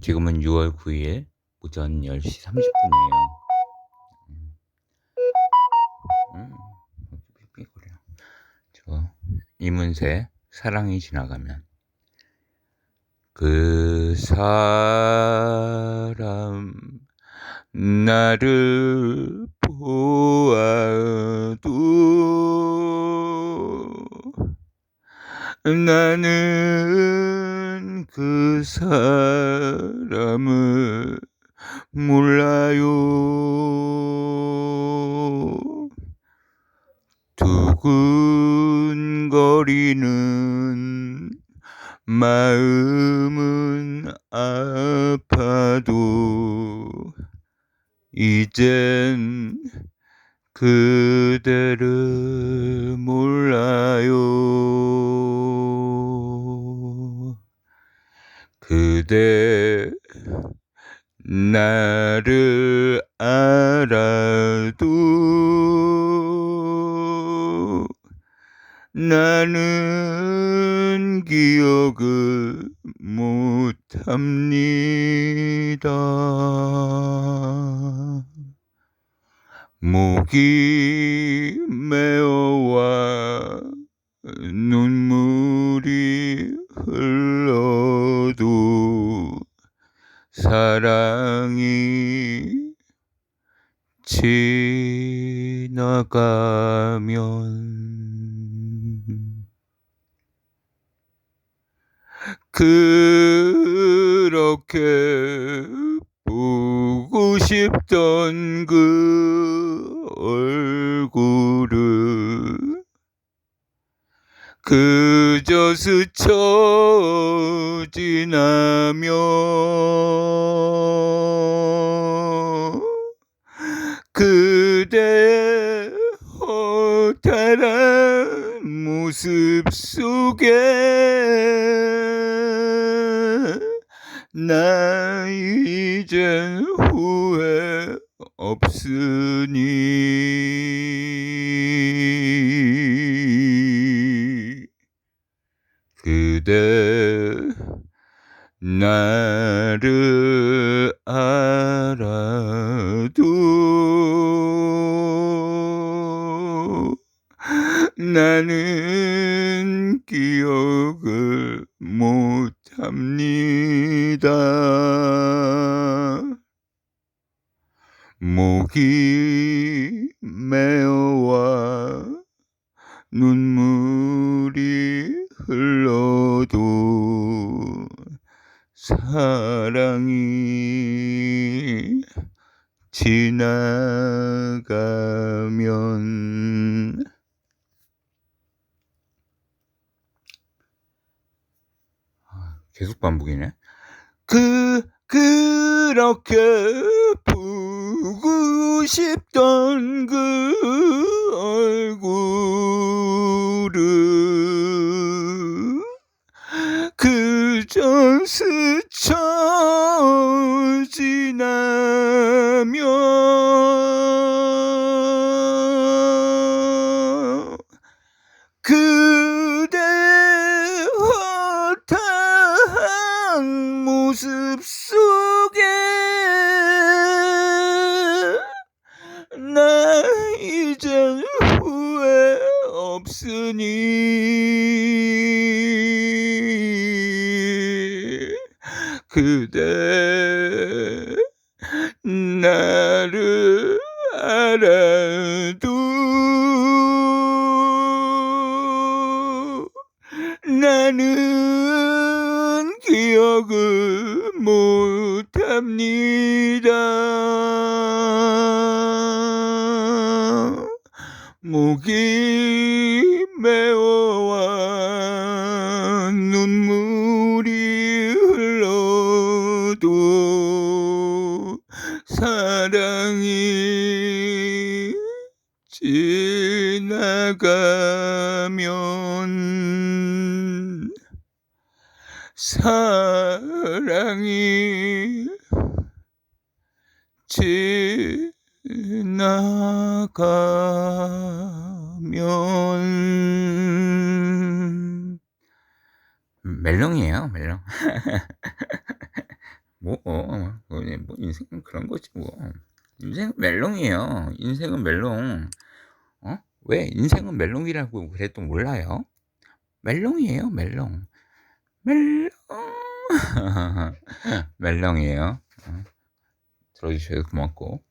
지금은 6월 9일 오전 10시 30분이에요. 음. 음. 저 이문세 사랑이 지나가면 그 사람 나를 보아도 나는 그 사람을 몰라요. 두근거리는 마음은 아파도 이젠 그대를 몰라요. 그대 나를 알아도 나는 기억을 못합니다. 목이 메어와 눈 사랑이 지나가면 그렇게 보고 싶던 그 얼굴을 그저 스쳐 지나며 그대의 허탈한 모습 속에 나 이젠 후회 없으니 그대 나를 알아도 나는 기억을 못합니다. 목이 메어와 눈물이 흘러도 사랑이 지나가면 아, 계속 반복이네. 그 그렇게 보고 싶던 그 얼굴을 그저 스 없으니 그대 나를 알아도 나는 기억을 못합니다. 목이 메어와 눈물이 흘러도 사랑이 지나가면 사랑이 지나가면 멜롱이에요 멜롱 뭐 인생은 그런 거지 뭐. 인생은 멜롱이에요. 인생은 멜롱. 어? 왜 인생은 멜롱이라고 그래도 몰라요? 멜롱이에요, 멜롱. 멜롱. 멜롱이에요. 어. 들어주셔서 고맙고.